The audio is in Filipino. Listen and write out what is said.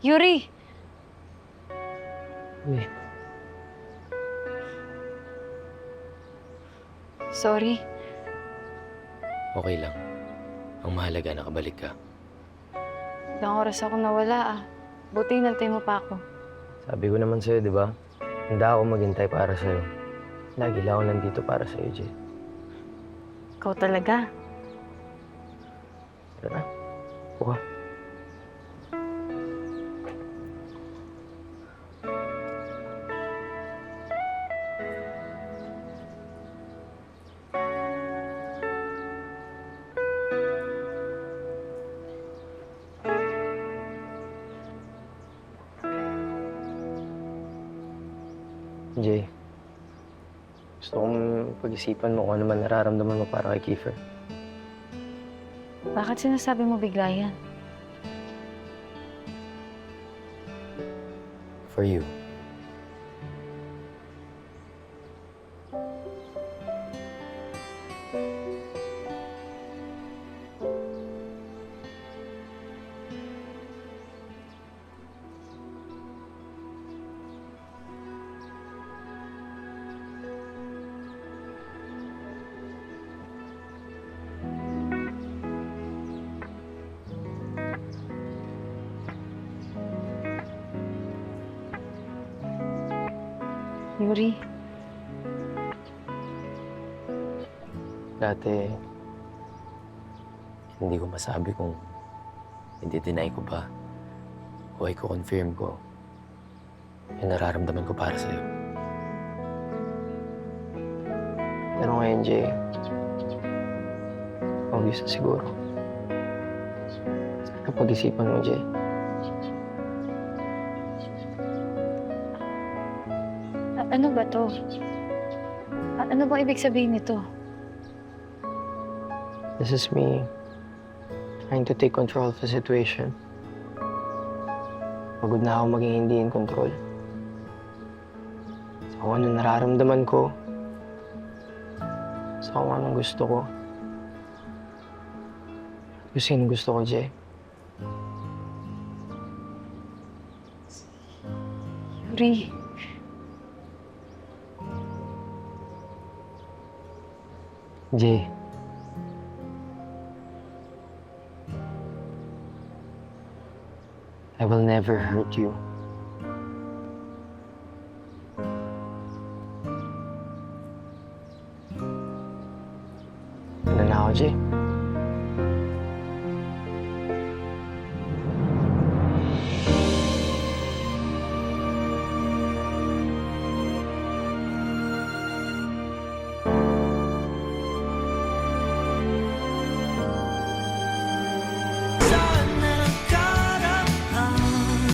Yuri! May, Sorry. Okay lang. Ang mahalaga, nakabalik ka. Ilang oras ako nawala ah. Buti nantay mo pa ako. sabi ko naman sa'yo, di ba? Handa ako maghintay para sa'yo. Lagi lang ako nandito para sa'yo, Jay. Ikaw talaga. Tara na. Buka. Jay, gusto kong pag-isipan mo kung ano man nararamdaman mo para kay Kiefer. Bakit sinasabi mo bigla yan? For you. Yuri, Dati, hindi ko masabi kung hindi deny ko ba o ay confirm ko yung nararamdaman ko para sa'yo. Pero ngayon, Jay, obvious na siguro. Sana pag-isipan mo, Jay. A- ano ba to? A- ano bang ibig sabihin nito? This is me trying to take control of the situation. Pagod na ako maging hindi in control. Sa kung ano nararamdaman ko, sa kung anong gusto ko. Gusto yung gusto ko, Jay. Yuri, Jay. I will never hurt you. Ano na Jay?